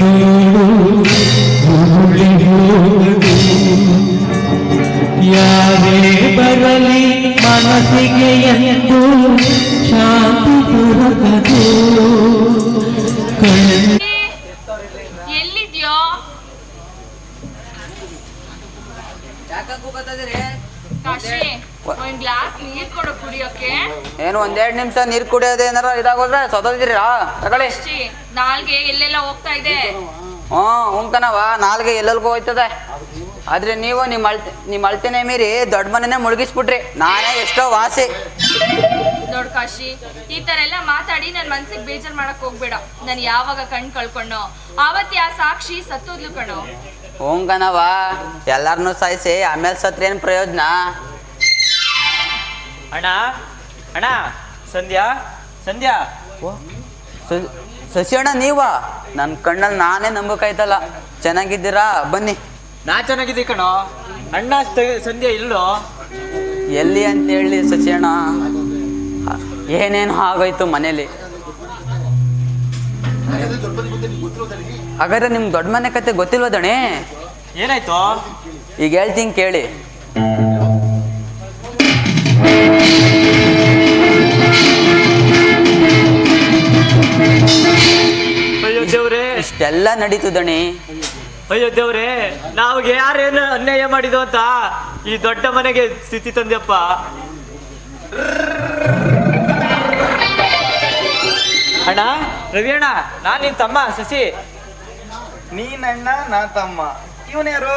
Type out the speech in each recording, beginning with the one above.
ನೋಡು ಉರುಳಿ ಹೋಗದು ಯಾರೇ ಬರಲಿ ಮನಸ್ಸಿಗೆ ಎಂದು ಶಾಂತಿ ದೊರಕದು ಎಲ್ಲಿದ್ಯೋ ಕಾಶಿ. ಒಂದ್ ಗ್ಲಾಸ್ ನೀರ್ ಕೊಡು ಕುಡಿಯೋಕೆ. ಏನು ಒಂದೆರಡು ನಿಮಿಷ ನೀರು ಕುಡಿಯೋದು ಏನಾರ ಇದಾಗೋದ್ರೆ ಸೊದೋದಿರಾ ತಗೊಳ್ಳಿ. ನಾಲ್ಗೆ ಎಲ್ಲೆಲ್ಲ ಹೋಗ್ತಾ ಇದೆ. ಹ್ಞೂ ಉಂಕನವ ನಾಲ್ಗೆ ಎಲ್ಲೆಲ್ಗೂ ಹೋಯ್ತದೆ. ಆದ್ರೆ ನೀವು ನಿಮ್ಮ ಅಳ್ತೆ ನಿಮ್ಮ ಅಳ್ತೆನೆ ಮೀರಿ ದೊಡ್ಡ ಮನೆನೇ ಮುಳುಗಿಸ್ಬಿಟ್ರಿ. ನಾನೇ ಎಷ್ಟೋ ವಾಸಿ. ನೋಡ್ ಕಾಶಿ ಈ ತರ ಎಲ್ಲ ಮಾತಾಡಿ ನನ್ ಮನ್ಸಿಗೆ ಬೇಜಾರ್ ಮಾಡಕ್ ಹೋಗ್ಬೇಡ. ನಾನು ಯಾವಾಗ ಕಣ್ ಕಳ್ಕೊಂಡೋ ಆವತ್ತಿ ಆ ಸಾಕ್ಷಿ ಸತ್ತೋದ್ಲು ಕಣೋ. ಹೋಂಗನವಾ ಎಲ್ಲಾರನ್ನೂ ಸಾಯಿಸಿ ಆಮೇಲೆ ಸತ್ರ ಏನು ಪ್ರಯೋಜನ. ಅಣ್ಣ ಅಣ್ಣ ಸಂಧ್ಯಾ ಸಂಧ್ಯಾ. ಸ- ಶಶಿ ಅಣ್ಣ ನೀವ? ನನ್ನ ಕಣ್ಣಲ್ಲಿ ನಾನೇ ನಂಬಕಾಯ್ತಲ್ಲ. ಚೆನ್ನಾಗಿದ್ದೀರಾ? ಬನ್ನಿ. ನಾ ಚೆನ್ನಾಗಿದ್ದೆ ಕಣೋ. ಅಣ್ಣ ಸಂಧ್ಯಾ ಇಲ್ಲೋ ಎಲ್ಲಿ ಅಂತ ಹೇಳಿ ಶಶಿ ಅಣ್ಣ ಏನೇನು ಆಗೋಯ್ತು ಮನೇಲಿ? ಹಾಗಾದ್ರೆ ನಿಮ್ಗೆ ದೊಡ್ಡ ಮನೆ ಕತೆ ಗೊತ್ತಿಲ್ವ ದಣಿ? ಏನಾಯ್ತು? ಈಗ ಹೇಳ್ತೀನಿ ಕೇಳಿ. ದೇವ್ರೆ ನಡೀತದಣಿ. ನಡೀತು ದಣಿ ಅಯ್ಯೋ ದೇವ್ರೆ ನಾವ್ಗೆ ಯಾರೇನು ಅನ್ಯಾಯ ಮಾಡಿದ್ವು ಅಂತ ಈ ದೊಡ್ಡ ಮನೆಗೆ ಸ್ಥಿತಿ ತಂದೆಪ್ಪ ಅಣ್ಣ ರವಿ ಅಣ್ಣ ನಾನ್ ನಿನ್ ತಮ್ಮ ಶಶಿ ನೀನಣ್ಣ ನಾ ತಮ್ಮ. ಇವನ್ ಯಾರು?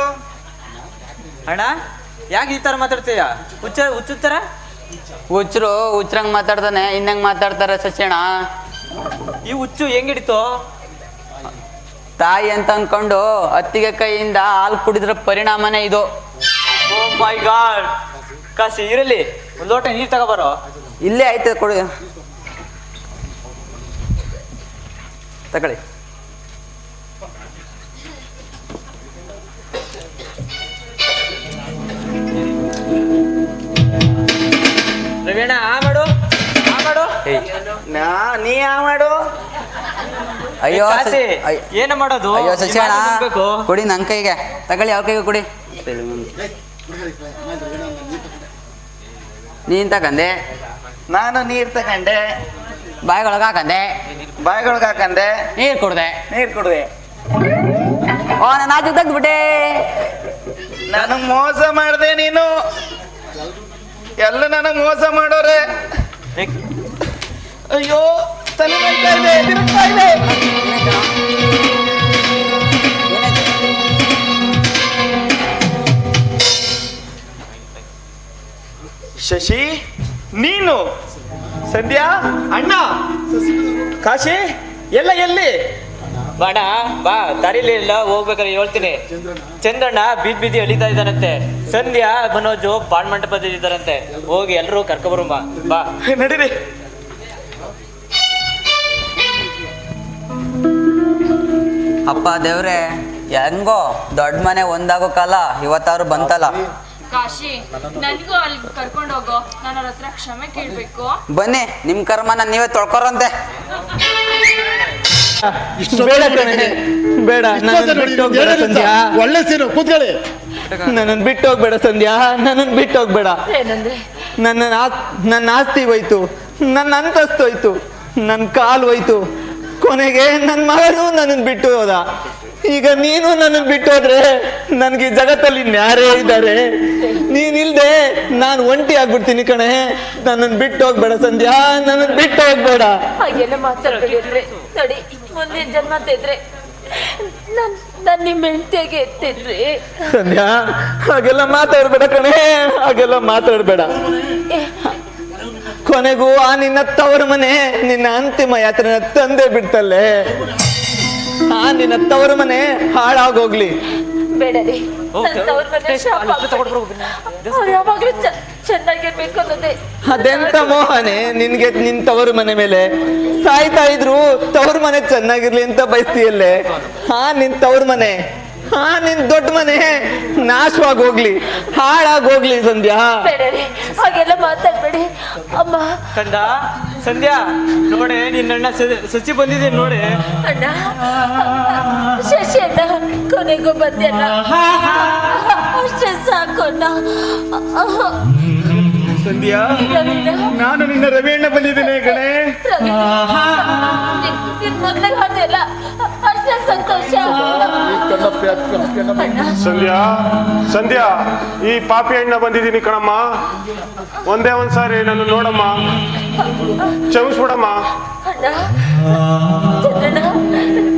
ಅಣ್ಣ ಯಾಕೆ ಈ ತರ ಮಾತಾಡ್ತೀಯ? ಹುಚ್ಚ ಹುಚ್ಚುತ್ತರ? ಹುಚ್ಚರು ಹುಚ್ಚರಂಗ್ ಮಾತಾಡ್ತಾನೆ ಇನ್ನಂಗ್ ಮಾತಾಡ್ತಾರ ಸಸಿ ಅಣ್ಣ. ಈ ಹುಚ್ಚು ಹೆಂಗ್ ಹಿಡಿತು ತಾಯಿ ಅಂತ ಅನ್ಕೊಂಡು ಅತ್ತಿಗೆ ಕೈಯಿಂದ ಹಾಲು ಕುಡಿದ್ರ ಪರಿಣಾಮನೇ ಇದು. ಓ ಮೈ ಗಾಡ್ ಕಾಸಿ ಇರಲಿ. ಒಂದು ಲೋಟ ನೀರು ತಗೋಬಾರೋ. ಇಲ್ಲೇ ಆಯ್ತು ಕೊಡಿ. ತಗೊಳ್ಳಿ. ರವೀಣ ಆ ಮಾಡು. ಆ ಮಾಡು. ನಾ ನೀ ಆ ಮಾಡು. ಅಯ್ಯೋ ಸ- ಕಾಸಿ ಅಯ್ಯ್- ಏನ ಮಾಡೋದು? ಅಯ್ಯೋ ಕುಡಿ ಈ ಮಾತು ಬೇಕು. ಕೊಡಿ ನನ್ ಕೈಗೆ. ತಗೊಳ್ಳಿ ಯಾವ ಕೈಗೆ ಕೊಡಿ. ನೀನ್ ತಗಂದೆ ನಾನು ನೀರ್ ತಗೊಂಡೆ. ಬಾಯಿಗೊಳಗ ಹಾಕಂದೆ? ಬಾಯಿಗೊಳಗೆ ಹಾಕಂದೆ. ನೀರ್ ಕುಡ್ದೆ. ನೀರ್ ಕುಡ್ದೆ. ಓ ನಾನು ಆಚೆ ತೆಗ್ದ್ಬಿಟ್ಟೆ. ನನಗ್ ಮೋಸ ಮಾಡ್ದೆ ನೀನು. ಎಲ್ಲ ನನಗ್ ಮೋಸ ಮಾಡೋರೆ. ಏ, ಅಯ್ಯೋ. ತಲೆ ನೋಯ್ತಾ ಇದೆ ತಿರುಗ್ತಾ ಇದೆ. ಶಶಿ ನೀನು? ಸಂಧ್ಯಾ ಅಣ್ಣ? ಕಾಶಿ ಎಲ್ಲ ಎಲ್ಲಿ? ಬಾಣ ಬಾ ದಾರಿಲಿ ಇಲ್ಲ ಹೋಗ್ಬೇಕಾದ್ರೆ ಹೇಳ್ತೀನಿ. ಚಂದ್ರಣ್ಣ ಬೀದ್ ಬೀದಿ ಎಳಿತಾ ಇದ್ದಾನಂತೆ. ಸಂಧ್ಯಾ ಮನೋಜು ಮಂಟಪದಲ್ಲಿ ಇದ್ದಾರಂತೆ ಹೋಗಿ ಎಲ್ಲರೂ ಕರ್ಕೊಬರು ಬಾ. ನಡೀರಿ. ಅಪ್ಪ ದೇವ್ರೆ ಹೆಂಗೋ ದೊಡ್ಡ ಮನೆ ಒಂದಾಗೋ ಕಾಲ ಇವತ್ತಾರು ಬಂತಲ್ಲ. ಕಾಶಿ ನನಗೂ ಅಲ್ಲಿ ಕರ್ಕೊಂಡು ಹೋಗೋ. ನಾನು ಅವ್ರ ಹತ್ರ ಕ್ಷಮೆ ಕೇಳ್ಬೇಕು. ಬನ್ನಿ ನಿಮ್ ಕರ್ಮನ ನೀವೇ ತೊಳ್ಕೊರಂತೆ. ಬೇಡ ಕಣೆ, ಬೇಡ ನನ್ನನ್ನು ಬಿಟ್ಟು ಹೋಗ್ಬೇಡ ಸಂಧ್ಯಾ. ಒಳ್ಳೆ ಸೀನು ಕೂತ್ಕೊಳ್ಳಿ. ನನ್ನನ್ನು ಬಿಟ್ಟು ಹೋಗ್ಬೇಡ ಸಂಧ್ಯಾ ನನ್ನನ್ನು ಬಿಟ್ಟು ಹೋಗ್ಬೇಡ. ಏನಂದ್ರೆ? ನನ್ನ ನನ್ನ ಆಸ್ತಿ ಹೋಯ್ತು ನನ್ನ ಅಂತಸ್ತು ಹೋಯ್ತು ನನ್ನ ಕಾಲು ಹೋಯ್ತು. ಕೊನೆಗೆ ನನ್ನ ಮಗನು ನನ್ನನ್ನು ಬಿಟ್ಟು ಹೋದ. ಈಗ ನೀನು ನನ್ನನ್ನು ಬಿಟ್ಟು ಹೋದ್ರೆ ನನಗೆ ಈ ಜಗತ್ತಲ್ಲಿ ಇನ್ಯಾರೇ ಇದ್ದಾರೆ? ನೀನಿಲ್ದೆ ನಾನು ಒಂಟಿ ಆಗ್ಬಿಡ್ತೀನಿ ಕಣೆ. ನನ್ನನ್ನು ಬಿಟ್ಟು ಹೋಗ್ಬೇಡ ಸಂಧ್ಯಾ ನನ್ನನ್ನು ಬಿಟ್ಟು ಹೋಗ್ಬೇಡ. ಹಾಗೆಲ್ಲ ನೋಡಿ ಜನ್ಮ ತೆದ್ರೆ ನನ್ ನನ್ ನಿಮ್ಮ ಹೆಂಡತಿಯಾಗೆ ಎತ್ತಿದ್ರಿ. ಸಂಧ್ಯಾ ಹಾಗೆಲ್ಲ ಮಾತಾಡ್ಬೇಡ ಕಣೆ. ಹಾಗೆಲ್ಲ ಮಾತಾಡ್ಬೇಡ. ಕೊನೆಗೂ ಆ ನಿನ್ನ ತವರು ಮನೆ ನಿನ್ನ ಅಂತಿಮ ಯಾತ್ರೆನ ತಂದೆ ಬಿಡ್ತಲ್ಲೇ. ಆ ನಿನ್ನ ತವರು ಮನೆ ಹಾಳಾಗೋಗ್ಲಿ. ಯಾವಾಗ್ಲೂ ಚೆನ್ನಾಗಿರ್ಬೇಕು ಅನ್ನೋದೇ. ಅದೆಂತ ಮೋಹನೆ ನಿನ್ಗೆ ನಿನ್ ತವರು ಮನೆ ಮೇಲೆ. ಸಾಯ್ತಾ ಇದ್ರು ತವರು ಮನೆ ಚೆನ್ನಾಗಿರ್ಲಿ ಅಂತ ಬಯಸ್ತೀಯಲ್ಲೇ. ಹಾ ನಿನ್ ತವರು ಮನೆ. ಹಾ ನಿನ್ ದೊಡ್ಡ ಮನೆ. ನಾಶವಾಗಿ ಹೋಗ್ಲಿ. ಹಾಳಾಗಿ ಹೋಗ್ಲಿ ಸಂಧ್ಯಾ. ಹಾಗೆಲ್ಲ ಮಾತಾಡ್ಬೇಡಿ. ಅಮ್ಮ. ಕಂದ ಸಂಧ್ಯಾ ನೋಡೆ ನಿನ್ನಣ್ಣ ಅಣ್ಣ ಸಚಿ ಬಂದಿದ್ದೀನಿ ನೋಡಿ. ಅಣ್ಣ ಶಶಿ ಅಣ್ಣ ಕೊನೆಗೂ ಬಂದ್ಯಲ್ಲ. ಅಷ್ಟೇ ಸಾಕು ಅಣ್ಣ. ಸಂಧ್ಯಾ ನಾನು ನಿನ್ನ ರವಿಯಣ್ಣ ಬಂದಿದ್ದೀನಿ ಕಣೆ. ನಿನ್ ಮೊದ್ಲೇ ಅಷ್ಟೇ ಸಂತೋಷ ಸಂಧ್ಯಾ ಸಂಧ್ಯಾ ಈ ಪಾಪಿ ಅಣ್ಣ ಬಂದಿದ್ದೀನಿ ಕಣಮ್ಮ ಒಂದೇ ಒಂದ್ಸಾರಿ ನನ್ನ ನೋಡಮ್ಮ ಕ್ಷಮಿಸ್ಬಿಡಮ್ಮ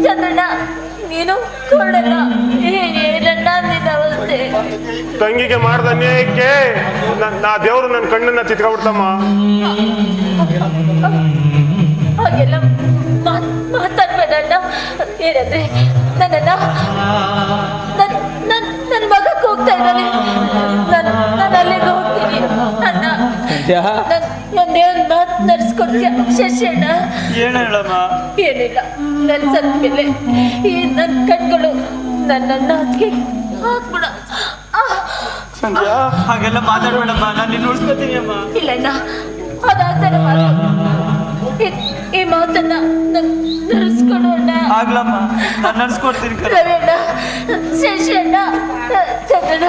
ಚಂದ್ರಣ್ಣ ನೀನು ಕೊಡಣ್ಣ ತಂಗಿಗೆ ಮಾಡಿದ ಅನ್ಯಾಯಕ್ಕೆ ನ- ದೇವ್ರು ನನ್ನ ಕಣ್ಣನ್ನ ತಿತ್ಕೊಬಿಡ್ತಮ್ಮ ಹಾಗೆಲ್ಲ ಮಾತಾಡ್ಬೇಡಣ್ಣ ಏನಂದ್ರೆ ನನ್ನ ನನ್ ನನ್ ನನ್ನ ಮಗಕ್ಕೆ ಹೋಗ್ತಾ ಇದ್ದಾನೆ. ನಾನು ನಾನು ಅಲ್ಲಿಗೆ ಹೋಗ್ತೀನಿ. ಅಣ್ಣ ಒಂದೇ ಒಂದು ಮಾತು ನಡ್ಸ್ಕೊಡ್ತೀಯ ಶಶಿ ಅಣ್ಣ ಏನ್ ಹೇಳಮ್ಮ? ಏನಿಲ್ಲ ನನ್ನ ಸತ್ ಮೇಲೆ ಈ ನನ್ನ ಕಣ್ಗಳು ನನ್ನ ಅದಕ್ಕೆ ಹಾಕ್ಬಿಡ. ಹಾಗೆಲ್ಲ ಮಾತಾಡ್ಬೇಡಮ್ಮ. ನಾನು ನಿನ್ನ ಉಳಿಸ್ಕೊತೀನಿ ಅಮ್ಮ. ಇಲ್ಲ ಅಣ್ಣ ಅದಾಗ್ತಾನೆ ಮಾತು ಈ- ಮಾತನ್ನ ನಡೆಸ್ಕೊಡೋಣ. ಅಣ್ಣ ಆಗ್ಲಮ್ಮ ನಾನು ನಡ್ಸ್ಕೊಡ್ತೀನಿ ಕಣೆ. ರವಿ ಅಣ್ಣ ಶಶಿ ಅಣ್ಣ ಚಂದ್ರಣ್ಣ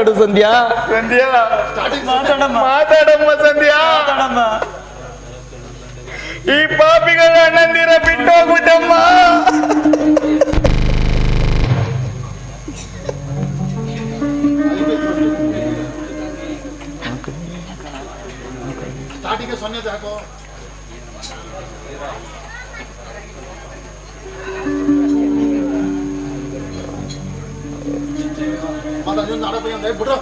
ಮಾತಾಡು ಸಂಧ್ಯಾ ಸಂಧ್ಯಾ ಮಾತಾಡಮ್ಮ ಮಾತಾಡಮ್ಮ ಸಂಧ್ಯಾ ಮಾತಾಡಮ್ಮ ಈ ಪಾಪಿಗಳ ಅಣ್ಣಂದಿರ Pada akhirnya.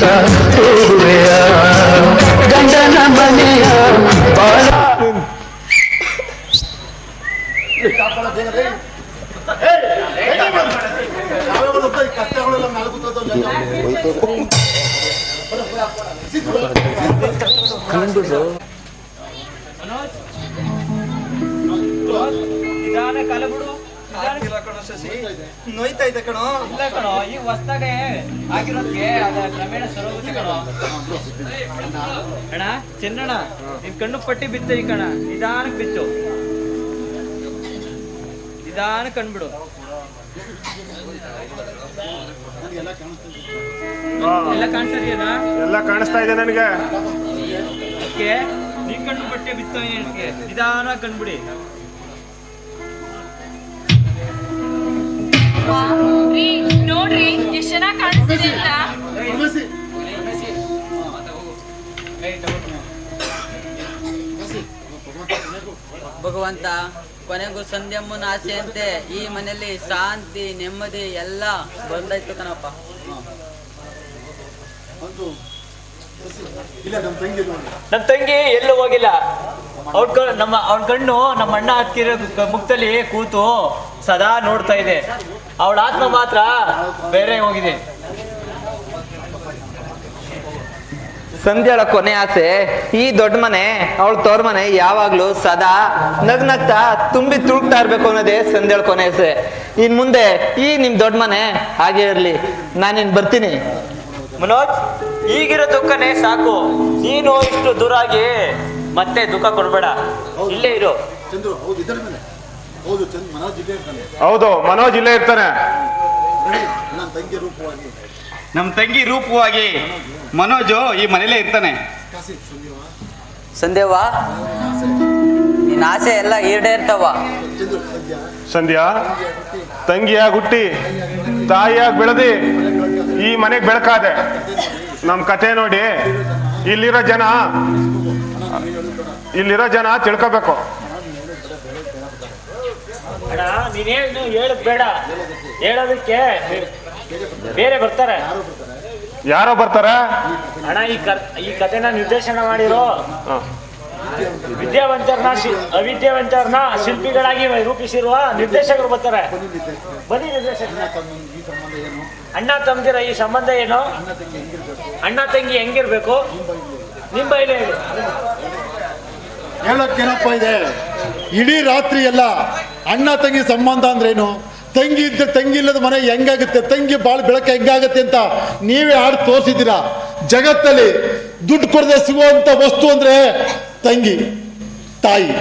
Yeah. ಇಲ್ಲ ಕಣೋ ಈಗ ಹೊಸ್ದಾಗೆ ಆಗಿರೋದ್ಗೆ ಅದ ಕ್ರಮೇಣ ಸರೋಗುತ್ತೆ ಕಣೋ. ಅಣ್ಣ ಚೆನ್ನಣ್ಣ ನಿಮ್ ಕಣ್ಣು ಪಟ್ಟಿ ಬಿತ್ತು ಈ ಕಣ. ನಿಧಾನಕ್ಕೆ ಬಿತ್ತು. ನಿಧಾನ ಕಣ್ಬಿಡು. ಎಲ್ಲ ಕಾಣಿಸ್ತಿದೆಯಣ್ಣ ಎಲ್ಲ ಕಾಣಿಸ್ತಾ ಇದೆ ನನಗೆ. ಓಕೆ ನಿನ್ ಕಣ್ಣು ಬಟ್ಟೆ ಬಿತ್ತು ನಿನಗೆ ನಿಧಾನ ಕಣ್ಬಿಡಿ. ರೀ ಭಗವಂತ, ಕೊನೆಗೂ ಸಂಧ್ಯಮ್ಮನ ಆಸೆಯಂತೆ ಈ ಮನೆಯಲ್ಲಿ ಶಾಂತಿ, ನೆಮ್ಮದಿ ಎಲ್ಲ ಬಂದಾಯ್ತು ಕಣಪ್ಪ. ನಮ್ ತಂಗಿ ಎಲ್ಲೂ ಹೋಗಿಲ್ಲ. ಅವ್ರ ನಮ್ಮ ಅವ್ರ ಕಣ್ಣು ನಮ್ಮ ಅಣ್ಣ ಹತ್ತಿರ ಮುಕ್ತಲ್ಲಿ ಕೂತು ಸದಾ ನೋಡ್ತಾ ಇದೆ. ಅವಳ ಆತ್ಮ ಮಾತ್ರ ಬೇರೆ ಹೋಗಿದೆ. ಸಂಧ್ಯಾಳ ಕೊನೆ ಆಸೆ ಈ ದೊಡ್ಡ ಮನೆ ಅವಳ ತೋರ್ ಮನೆ ಯಾವಾಗ್ಲೂ ಸದಾ ನಗ್ನಗ್ತಾ ತುಂಬಿ ತುಳುಕ್ತಾ ಇರ್ಬೇಕು ಅನ್ನೋದೇ ಸಂಧ್ಯಾಳ ಕೊನೆ ಆಸೆ. ಇನ್ ಮುಂದೆ ಈ ನಿಮ್ ದೊಡ್ಡ ಮನೆ ಹಾಗೆ ಇರ್ಲಿ. ನಾನಿನ್ ಬರ್ತೀನಿ. ಮನೋಜ್ ಈಗಿರೋ ದುಃಖನೇ ಸಾಕು. ನೀನು ಇಷ್ಟು ದೂರಾಗಿ ಮತ್ತೆ ದುಃಖ ಕೊಡ್ಬೇಡ. ಇಲ್ಲೇ ಇರು. ಚಂದ್ರು ಹೌದು ಚಂದ್ ಮನೋಜ್ ಇಲ್ಲೇ ಇರ್ತಾನೆ. ಹೌದು ಮನೋಜ್ ಇಲ್ಲೇ ಇರ್ತಾನೆ. ನನ್ನ ತಂಗಿ ರೂಪವಾಗಿ. ನಮ್ಮ ತಂಗಿ ರೂಪವಾಗಿ ಮನೋಜು ಈ ಮನೇಲೇ ಇರ್ತಾನೆ. ಸಂದೇವಾ ನಿನ್ನ ಆಸೆ ಎಲ್ಲ ಈಡೇರ್ತವ ಸಂಧ್ಯಾ ಸಂಧ್ಯಾ ತಂಗಿಯಾಗಿ ಹುಟ್ಟಿ ತಾಯಿಯಾಗಿ ಬೆಳೆದಿ ಈ ಮನೆಗೆ ಬೆಳಕಾದೆ. ನಮ್ಮ ಕತೆ ನೋಡಿ ಇಲ್ಲಿರೋ ಜನ ಇಲ್ಲಿರೋ ಜನ ತಿಳ್ಕೋಬೇಕು. ನೀನೇನು ಹೇಳದ್ ಬೇಡ. ಹೇಳೋದಕ್ಕೆ ಬೇರೆ ಬರ್ತಾರೆ. ಯಾರೋ ಬರ್ತಾರೆ? ಅಣ್ಣ ಈ ಕ ಈ ಕಥೆನ ನಿರ್ದೇಶನ ಮಾಡಿರೋ. ವಿದ್ಯಾವಂತರನ್ನ ಅವಿದ್ಯಾವಂತರನ್ನ ಶಿಲ್ಪಿಗಳಾಗಿ ರೂಪಿಸಿರುವ ನಿರ್ದೇಶಕರು ಬರ್ತಾರೆ. ಬನ್ನಿ ನಿರ್ದೇಶಕ. ಈ ಸಂಬಂಧ ಏನು ಅಣ್ಣ ತಮ್ಮದಿರ ಈ ಸಂಬಂಧ ಏನು? ಅಣ್ಣ ತಂಗಿ ಹೆಂಗಿರ್ಬೇಕು? ನಿಮ್ಮ ಬೈಲಿ ಹೇಳಿ. ಹೇಳಕ್ಕೇನಪ್ಪ ಇದೆ? ಇಡೀ ರಾತ್ರಿ ಎಲ್ಲ ಅಣ್ಣ ತಂಗಿ ಸಂಬಂಧ ಅಂದ್ರೇನು? ತಂಗಿ ಇದ್ದ ತಂಗಿ ಇಲ್ಲದ ಮನೆ ಹೆಂಗಾಗುತ್ತೆ? ತಂಗಿ ಬಾಳ್ ಬೆಳಕ ಹೆಂಗಾಗುತ್ತೆ ಅಂತ ನೀವೇ ಆಡಿ ತೋರಿಸಿದ್ದೀರಾ? ಜಗತ್ತಲ್ಲಿ ದುಡ್ಡು ಕೊಡದೆ ಸಿಗುವಂತ ವಸ್ತು ಅಂದ್ರೆ ತಂಗಿ, ತಾಯಿ.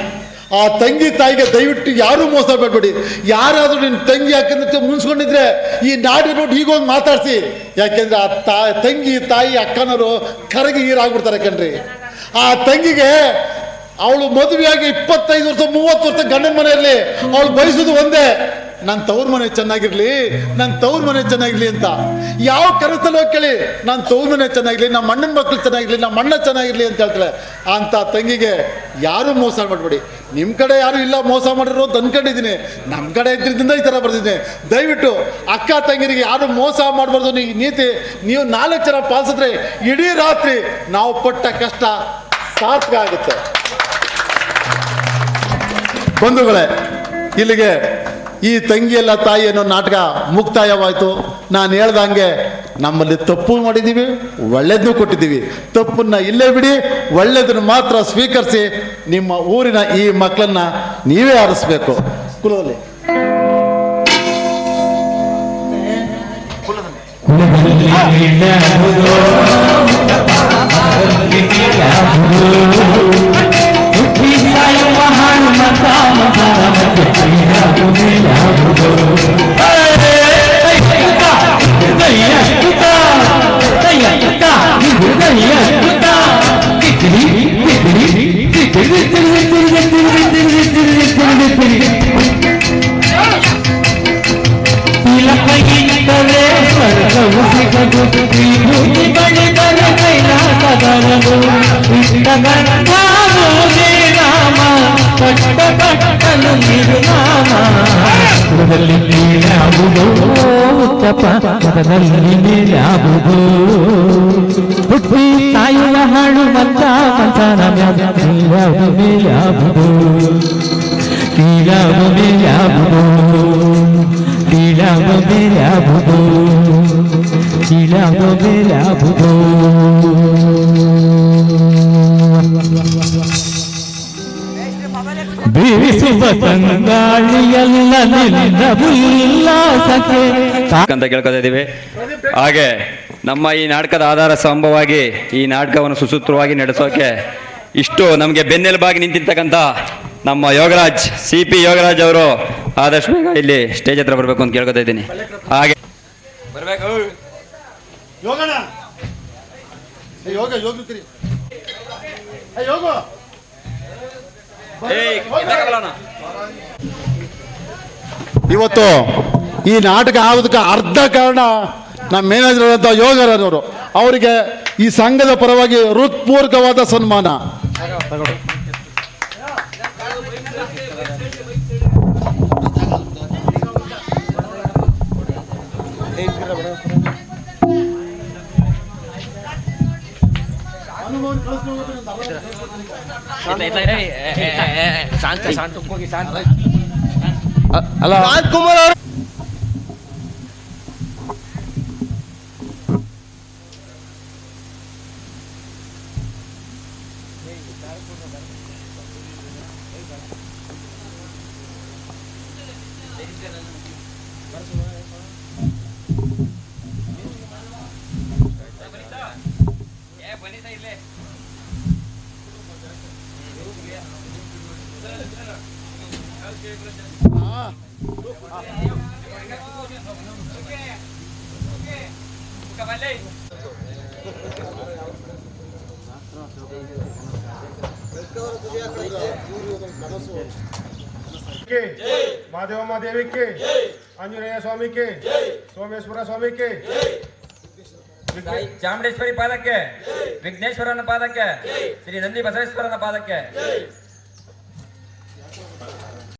ಆ ತಂಗಿ ತಾಯಿಗೆ ದಯವಿಟ್ಟು ಯಾರೂ ಮೋಸ ಮಾಡಬೇಡಿ ಯಾರಾದರೂ ನಿನ್ನ ತಂಗಿ ಯಾಕಂದ್ರೆ ಮುನ್ಸ್ಕೊಂಡಿದ್ರೆ ಈ ನಾಡಿ ನೋಡಿ ಹೀಗೋಗಿ ಮಾತಾಡಿಸಿ. ಯಾಕೆಂದ್ರೆ ಆ ತಾ, ತಂಗಿ, ತಾಯಿ, ಅಕ್ಕನವರು ಕರಗಿ ನೀರಾಗ್ಬಿಡ್ತಾರೆ ಕಣ್ರಿ. ಆ ತಂಗಿಗೆ ಅವಳು ಮದುವೆಯಾಗಿ ಇಪ್ಪತ್ತೈದು ವರ್ಷ, ಮೂವತ್ತು ವರ್ಷ ಗಂಡನ ಮನೆಯಲ್ಲಿ ಅವಳು ಬಯಸೋದು ಒಂದೇ ನನ್ನ ತವ್ರ ಮನೆ ಚೆನ್ನಾಗಿರ್ಲಿ ನನ್ನ ತವ್ರ ಮನೆ ಚೆನ್ನಾಗಿರ್ಲಿ ಅಂತ. ಯಾವ ಹೋಗಿ ಕೇಳಿ ನನ್ನ ತವ್ರ ಮನೆ ಚೆನ್ನಾಗಿರ್ಲಿ ನಮ್ಮ ಅಣ್ಣನ ಮಕ್ಕಳು ಚೆನ್ನಾಗಿರ್ಲಿ ನಮ್ಮ ಅಣ್ಣ ಚೆನ್ನಾಗಿರ್ಲಿ ಅಂತ ಹೇಳ್ತಾಳೆ. ಅಂತ ತಂಗಿಗೆ ಯಾರು ಮೋಸ ಮಾಡಬೇಡಿ. ನಿಮ್ಮ ಕಡೆ ಯಾರು ಇಲ್ಲ ಮೋಸ ಮಾಡಿರೋ ಅಂತ ಅಂದ್ಕೊಂಡಿದ್ದೀನಿ ನಮ್ಮ ಕಡೆ ಇದ್ರಿಂದ ಈ ಥರ ಬರ್ತಿದ್ದೀನಿ ದಯವಿಟ್ಟು ಅಕ್ಕ ತಂಗಿರಿಗೆ ಯಾರು ಮೋಸ ಮಾಡಬಾರ್ದು ಈ ನೀತಿ ನೀವು ನಾಲ್ಕು ಜನ ಪಾಲಿಸಿದ್ರೆ ಇಡೀ ರಾತ್ರಿ ನಾವು ಪಟ್ಟ ಕಷ್ಟ ಸಾರ್ಥಕ ಆಗುತ್ತೆ. ಬಂಧುಗಳೇ, ಇಲ್ಲಿಗೆ ಈ ತಂಗಿಯಲ್ಲ ತಾಯಿ ಅನ್ನೋ ನಾಟಕ ಮುಕ್ತಾಯವಾಯಿತು. ನಾನು ಹೇಳ್ದಂಗೆ ನಮ್ಮಲ್ಲಿ ತಪ್ಪು ಮಾಡಿದ್ದೀವಿ ಒಳ್ಳೇದನ್ನು ಕೊಟ್ಟಿದ್ದೀವಿ. ತಪ್ಪನ್ನ ಇಲ್ಲೇ ಬಿಡಿ, ಒಳ್ಳೇದನ್ನು ಮಾತ್ರ ಸ್ವೀಕರಿಸಿ ನಿಮ್ಮ ಊರಿನ ಈ ಮಕ್ಕಳನ್ನ ನೀವೇ ಆರಿಸ್ಬೇಕು. ಕುಲದಲ್ಲಿ. ಹುಟ್ಟಿ మహాన్ మతామ పరమ ಮಂತನ ಮ್ಯಾಗ ಕೀಳಾದ ಮೇಲೆ ಆಗುದು ಕೀಳಾದ ಮೇಲೆ ಆಗುದು ಕೀಳಾದ ಮೇಲೆ ಆಗುದು ಕೀಳಾದ ಮೇಲೆ ಆಗುದು ಬೀಸುವ ತಂಗಾಳಿಯಲ್ಲ ನಿನ್ನ ಉಲ್ಲಾಸಕ್ಕೆ ಅಂತ ಕೇಳ್ಕೊತಾ ಇದ್ದೀವಿ. ಹಾಗೆ ನಮ್ಮ ಈ ನಾಟಕದ ಆಧಾರ ಸ್ತಂಭವಾಗಿ ಈ ನಾಟಕವನ್ನು ಸುಸೂತ್ರವಾಗಿ ನಡೆಸೋಕೆ ಇಷ್ಟು ನಮಗೆ ಬೆನ್ನೆಲುಬಾಗಿ ನಿಂತಿರ್ತಕ್ಕಂತ ನಮ್ಮ ಯೋಗರಾಜ್ ಸಿ ಪಿ ಯೋಗರಾಜ್ ಅವರು ಆದಷ್ಟು ಬೇಗ ಇಲ್ಲಿ ಸ್ಟೇಜ್ ಹತ್ರ ಬರಬೇಕು ಅಂತ ಕೇಳ್ಕೊತಾ ಇದ್ದೀನಿ. ಹಾಗೆ ಬರಬೇಕು. ಯೋಗ ಯೋಗ. ಇವತ್ತು ಈ ನಾಟಕ ಆಗೋದಕ್ಕೆ ಅರ್ಧ ಕಾರಣ ನಮ್ಮ ಮೇನೇಜರ್ ಆದಂಥ ಯೋಗರಾಜವರು ಅವರಿಗೆ ಈ ಸಂಘದ ಪರವಾಗಿ ಹೃತ್ಪೂರ್ವಕವಾದ ಸನ್ಮಾನ. ಶಾಂತ ಶಾಂತ ಅಲ್ಲ ಕುಮಾರ್ ಅವರು ಕೆ ಮಾದೇವಮ್ಮ ದೇವಿಕೆ ಆಂಜನೇಯ ಸ್ವಾಮಿಗೆ ಸೋಮೇಶ್ವರ ಸ್ವಾಮಿಗೆ ಚಾಮುಂಡೇಶ್ವರಿ ಪಾದಕ್ಕೆ ವಿಘ್ನೇಶ್ವರನ ಪಾದಕ್ಕೆ ಶ್ರೀ ನಂದಿ ಬಸವೇಶ್ವರನ ಪಾದಕ್ಕೆ